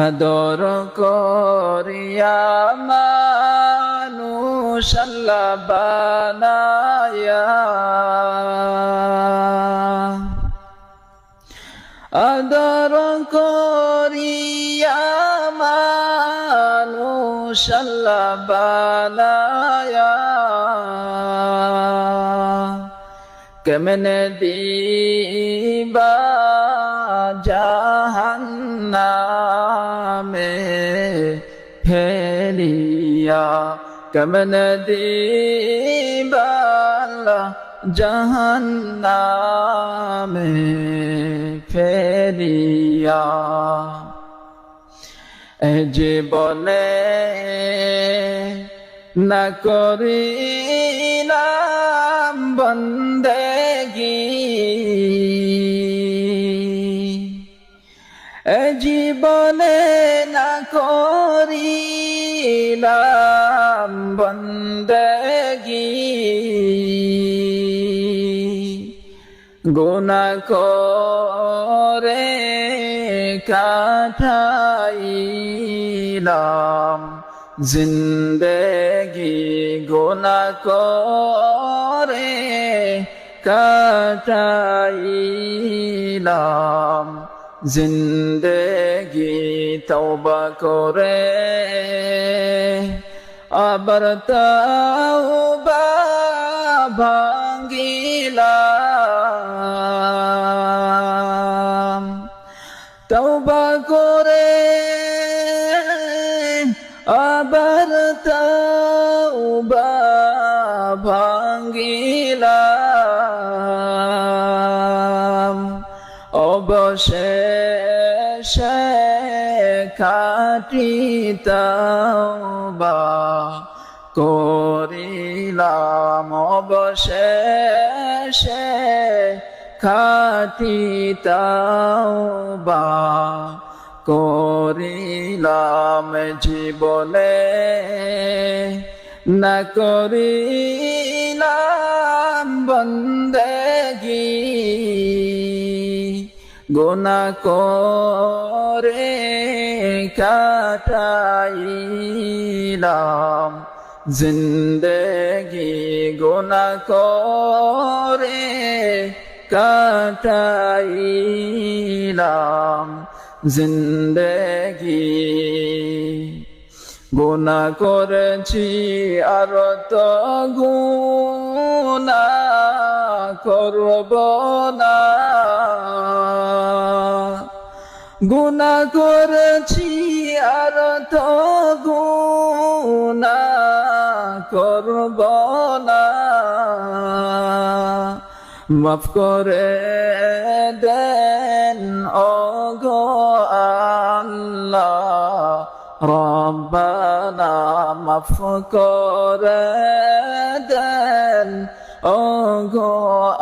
আদর করিয়া মানুষ আল্লাহ বানায়া। আদর করিয়া মানুষ আল্লাহ বানায়া। কেমনে দিবা জাহান্নামে ফেলিয়া কেমনে দিবা জাহান্নামে ফেলিয়া এ জীবনে না করিলাম বন্দেগি জীবনে না করিলাম বন্দেগি। গুনা করে কাটাইলাম জিন্দেগি। গুনা করে কাটাইলাম জিন্দেগি তওবা করে আবার তওবা ভাঙ্গিলাম। তওবা করে আবার তওবা অবশেষে খাটি তওবা করিলাম অবশেষে খাটি তওবা করিলাম জীবনে। না করিলাম বন্দেগি। গুনা করে কাটাইলাম। জিন্দেগি গুনা করে কাটাইলাম। জিন্দেগি গুনা করেছি আর তো গুনা করব না। গুনা করেছি আর তো গুনা করব না। মাফ করে দেন ও গো আল্লাহ। রব্বানা, মাফ করে দেন ও গো আল্লাহ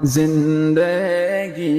জিন্দেগি